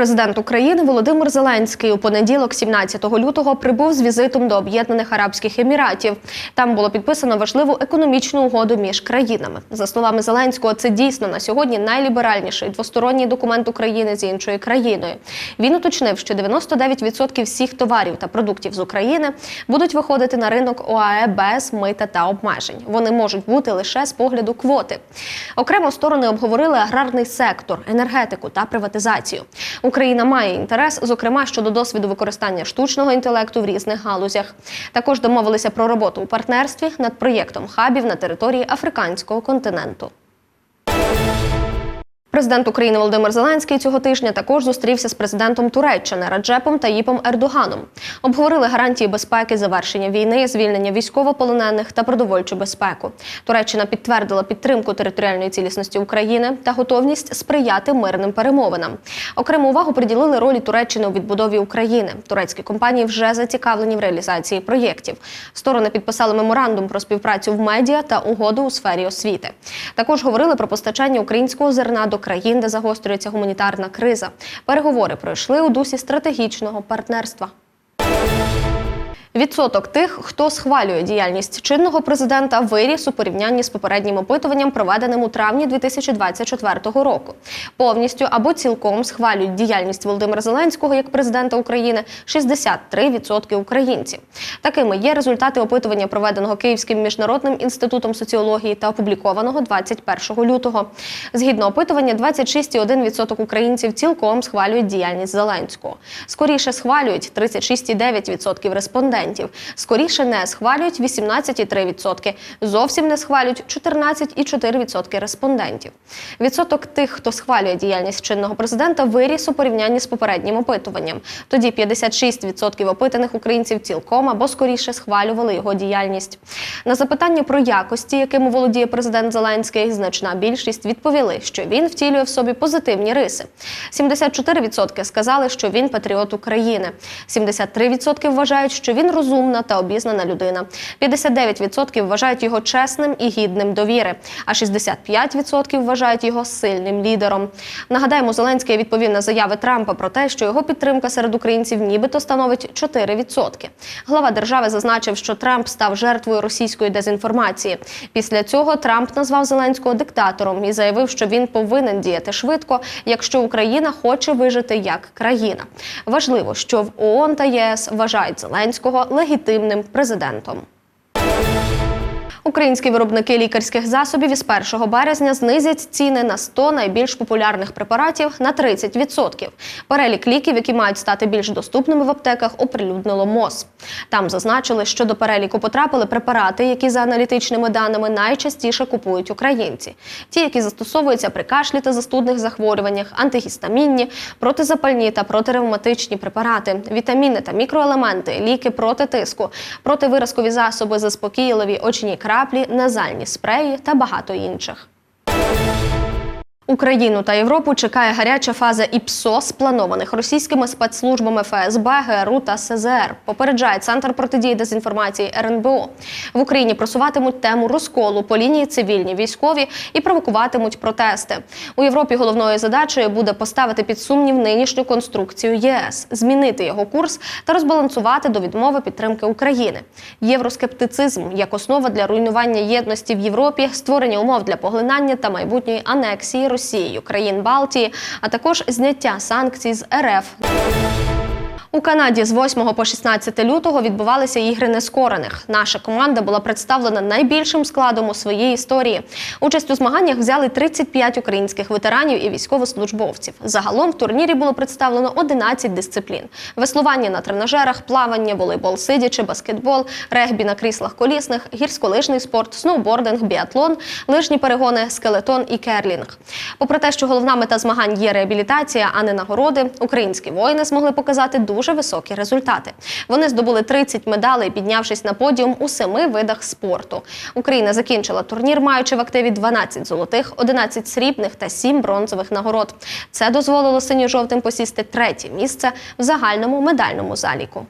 Президент України Володимир Зеленський у понеділок, 17 лютого, прибув з візитом до Об'єднаних Арабських Еміратів. Там було підписано важливу економічну угоду між країнами. За словами Зеленського, це дійсно на сьогодні найліберальніший двосторонній документ України з іншою країною. Він уточнив, що 99% всіх товарів та продуктів з України будуть виходити на ринок ОАЕ без мита та обмежень. Вони можуть бути лише з погляду квоти. Окремо сторони обговорили аграрний сектор, енергетику та приватизацію. Україна має інтерес, зокрема щодо досвіду використання штучного інтелекту в різних галузях. Також домовилися про роботу у партнерстві над проєктом хабів на території африканського континенту. Президент України Володимир Зеленський цього тижня також зустрівся з президентом Туреччини Раджепом Таїпом Ердоганом. Обговорили гарантії безпеки, завершення війни, звільнення військовополонених та продовольчу безпеку. Туреччина підтвердила підтримку територіальної цілісності України та готовність сприяти мирним перемовинам. Окрему увагу приділили ролі Туреччини у відбудові України. Турецькі компанії вже зацікавлені в реалізації проєктів. Сторони підписали меморандум про співпрацю в медіа та угоду у сфері освіти. Також говорили про постачання українського зерна до країн, де загострюється гуманітарна криза. Переговори пройшли у дусі стратегічного партнерства. Відсоток тих, хто схвалює діяльність чинного президента, виріс у порівнянні з попереднім опитуванням, проведеним у травні 2024 року. Повністю або цілком схвалюють діяльність Володимира Зеленського як президента України 63% українців. Такими є результати опитування, проведеного Київським міжнародним інститутом соціології та опублікованого 21 лютого. Згідно опитування, 26,1% українців цілком схвалюють діяльність Зеленського. Скоріше схвалюють 36,9% респондентів. Скоріше не схвалюють 18,3%. Зовсім не схвалюють 14,4% респондентів. Відсоток тих, хто схвалює діяльність чинного президента, виріс у порівнянні з попереднім опитуванням. Тоді 56% опитаних українців цілком або скоріше схвалювали його діяльність. На запитання про якості, якими володіє президент Зеленський, значна більшість відповіли, що він втілює в собі позитивні риси. 74% сказали, що він патріот України. 73% вважають, що він розумна та обізнана людина. 59% вважають його чесним і гідним довіри, а 65% вважають його сильним лідером. Нагадаємо, Зеленський відповів на заяви Трампа про те, що його підтримка серед українців нібито становить 4%. Глава держави зазначив, що Трамп став жертвою російської дезінформації. Після цього Трамп назвав Зеленського диктатором і заявив, що він повинен діяти швидко, якщо Україна хоче вижити як країна. Важливо, що в ООН та ЄС вважають Зеленського легітимним президентом. Українські виробники лікарських засобів із 1 березня знизять ціни на 100 найбільш популярних препаратів на 30%. Перелік ліків, які мають стати більш доступними в аптеках, оприлюднило МОЗ. Там зазначили, що до переліку потрапили препарати, які за аналітичними даними найчастіше купують українці. Ті, які застосовуються при кашлі та застудних захворюваннях, антигістамінні, протизапальні та протиревматичні препарати, вітаміни та мікроелементи, ліки проти тиску, противиразкові засоби, заспокійливі, очні краплі, назальні спреї та багато інших. Україну та Європу чекає гаряча фаза ІПСО, спланованих російськими спецслужбами ФСБ, ГРУ та СЗР. Попереджає центр протидії дезінформації РНБО. В Україні просуватимуть тему розколу по лінії цивільні військові і провокуватимуть протести. У Європі головною задачею буде поставити під сумнів нинішню конструкцію ЄС, змінити його курс та розбалансувати до відмови підтримки України. Євроскептицизм як основа для руйнування єдності в Європі, створення умов для поглинання та майбутньої анексії Росією країн Балтії, а також зняття санкцій з РФ. У Канаді з 8 по 16 лютого відбувалися ігри нескорених. Наша команда була представлена найбільшим складом у своїй історії. Участь у змаганнях взяли 35 українських ветеранів і військовослужбовців. Загалом в турнірі було представлено 11 дисциплін: веслування на тренажерах, плавання, волейбол, сидячи, баскетбол, регбі на кріслах колісних, гірськолижний спорт, сноубординг, біатлон, лижні перегони, скелетон і керлінг. Попри те, що головна мета змагань є реабілітація, а не нагороди, українські воїни змогли показати дуже дуже високі результати. Вони здобули 30 медалей, піднявшись на подіум у семи видах спорту. Україна закінчила турнір, маючи в активі 12 золотих, 11 срібних та 7 бронзових нагород. Це дозволило синьо-жовтим посісти третє місце в загальному медальному заліку.